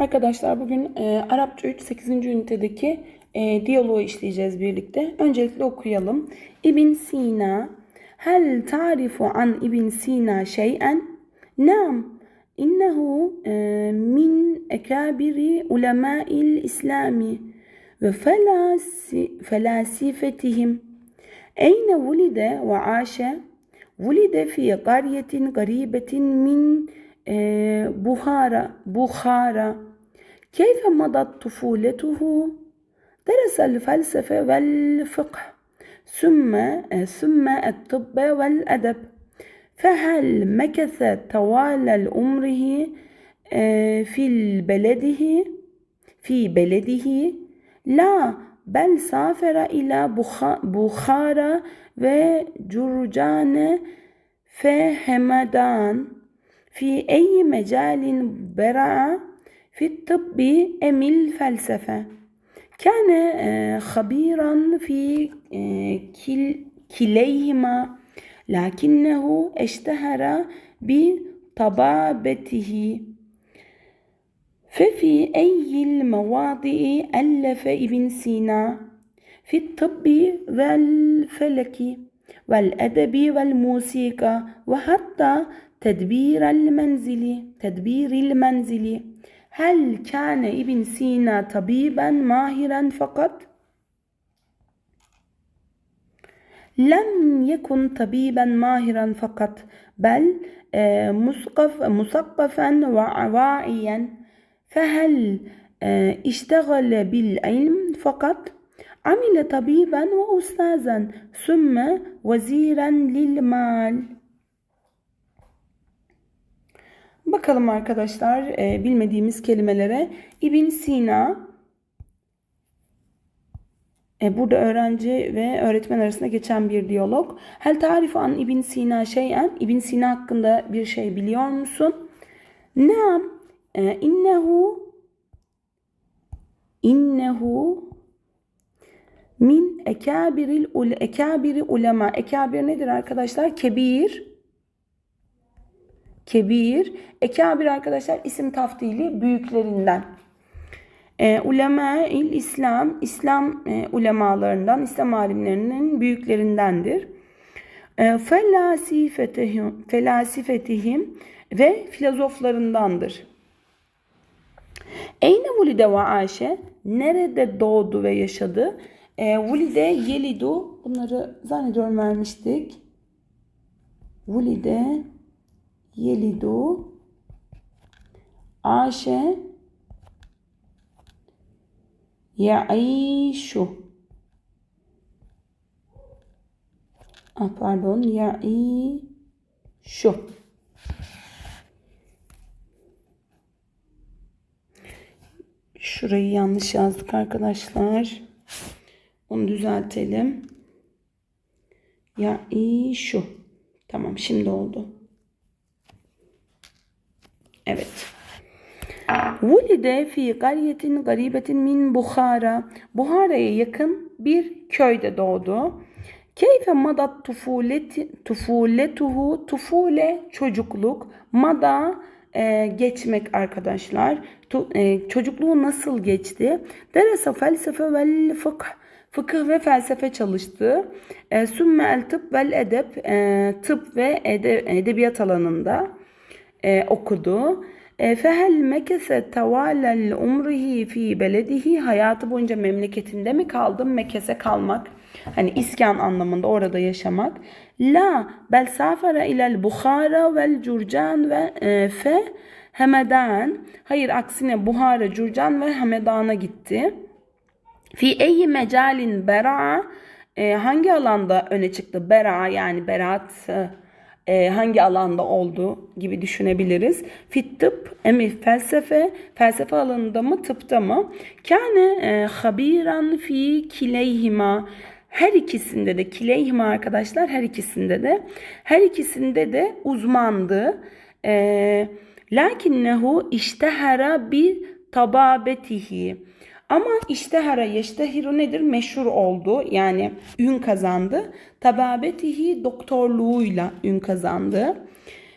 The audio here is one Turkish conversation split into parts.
Arkadaşlar bugün e, Arapça 3 8. ünitedeki e, diyaloğu işleyeceğiz birlikte. Öncelikle okuyalım. İbn Sina Hel tarifu an İbn Sina şeyen? Nam. İnnehu e, min ekabiri ulema'il İslami ve felasi, felasifetihim. Eyne vulide ve aşe? Vulide fi gariyetin garibetin min e, Buhara, Buhara كيف مضت طفولته؟ درس الفلسفة والفقه ثم ثم الطب والأدب. فهل مكث طوال عمره آه، في بلده؟ في بلده؟ لا بل سافر إلى بخ- بخارى وجرجان فهمدان في أي مجال برع في الطب أم الفلسفة؟ كان آه، خبيرا في آه، كل- كليهما لكنه اشتهر بطبابته. ففي أي المواضع ألف ابن سينا؟ في الطب والفلك والأدب والموسيقى وحتى تدبير المنزل تدبير المنزل. هل كان ابن سينا طبيبا ماهرا فقط؟ لم يكن طبيبا ماهرا فقط بل آه، مثقف مثقفا وواعيا فهل آه، اشتغل بالعلم فقط؟ عمل طبيبا وأستاذا ثم وزيرا للمال. Bakalım arkadaşlar e, bilmediğimiz kelimelere. İbn Sina e, burada öğrenci ve öğretmen arasında geçen bir diyalog. Hel tarifu an İbn Sina şeyen? İbn Sina hakkında bir şey biliyor musun? Naam. E, innehu innehu min ekabiril ul ekabiri ulema. Ekabir nedir arkadaşlar? Kebir. Kebir. Ekabir arkadaşlar isim taftili büyüklerinden. E, ulema il İslam, İslam e, ulemalarından, İslam alimlerinin büyüklerindendir. E, felasifetihim, felasifetihim ve filozoflarındandır. Eyne vulide ve aşe? Nerede doğdu ve yaşadı? E, vulide yelidu. Bunları zannediyorum vermiştik. Vulide yelidu. Aşe yaişu. Ah, pardon yaişu. Şurayı yanlış yazdık arkadaşlar. Onu düzeltelim. Yaişu. Tamam şimdi oldu Evet. Vulide fi qaryetin garibetin min Bukhara. Buhara'ya yakın bir köyde doğdu. Keyfe madat tufuleti, tufuletuhu, tufule çocukluk, mada e, geçmek arkadaşlar. Tu, e, çocukluğu nasıl geçti? Derese felsefe vel fıkh. Fıkıh ve felsefe çalıştı. E, sümme el tıp vel edep. E, tıp ve ede, edebiyat alanında e, okudu. E, Fehel mekese tavalel umrihi fi beledihi hayatı boyunca memleketinde mi kaldı? Mekese kalmak. Hani iskan anlamında orada yaşamak. La bel safara ilel Bukhara vel Curcan ve e, fe Hemedan. Hayır aksine Buhara, Curcan ve Hemedan'a gitti. Fi eyyi mecalin bera e, hangi alanda öne çıktı? Bera yani beraat e, hangi alanda oldu gibi düşünebiliriz. Fit tıp, emi felsefe, felsefe alanında mı tıpta mı? Kâne e, habiran fi kileyhima her ikisinde de kileyhima arkadaşlar her ikisinde de her ikisinde de uzmandı. E, lakinnehu iştehara bi tababetihi. Ama iştehara yeştehiru nedir? Meşhur oldu. Yani ün kazandı. Tababetihi doktorluğuyla ün kazandı.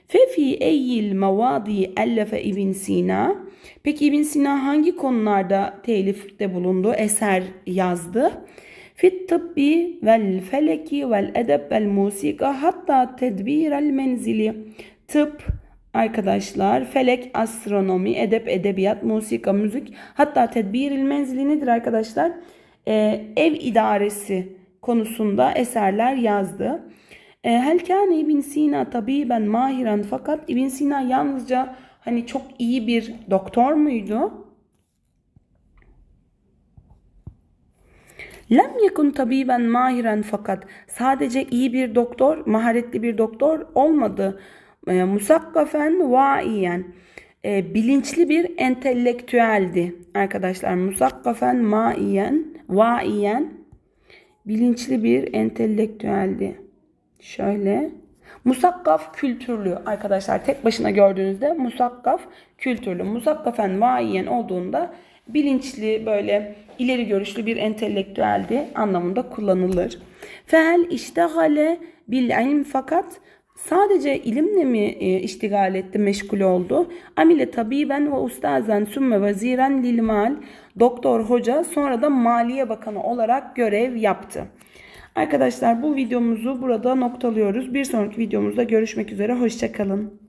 Fefi eyyil mevadi ellefe İbn Sina. Peki İbn Sina hangi konularda telifte bulundu, eser yazdı? Fit tıbbi vel feleki vel edeb vel musika hatta tedbirel menzili. Tıp, arkadaşlar, felek, astronomi, edep, edebiyat, musika, müzik hatta tedbiril menzili nedir arkadaşlar? Ee, ev idaresi konusunda eserler yazdı. E, Hel kâne İbn Sina tabiben mahiren fakat İbn Sina yalnızca hani çok iyi bir doktor muydu? Lem yekun tabiben mahiren fakat sadece iyi bir doktor, maharetli bir doktor olmadı. E, musakkafen vaiyen e, bilinçli bir entelektüeldi arkadaşlar. Musakkafen maiyen, vaiyen bilinçli bir entelektüeldi. Şöyle. Musakkaf kültürlü arkadaşlar tek başına gördüğünüzde musakkaf kültürlü. Musakkafen vaiyen olduğunda bilinçli böyle ileri görüşlü bir entelektüeldi anlamında kullanılır. Fehel iştehale bil ilm fakat sadece ilimle mi e, iştigal etti, meşgul oldu? Amile tabiben ve ustazen sümme veziren lil mal. Doktor, hoca sonra da Maliye Bakanı olarak görev yaptı. Arkadaşlar bu videomuzu burada noktalıyoruz. Bir sonraki videomuzda görüşmek üzere. Hoşçakalın.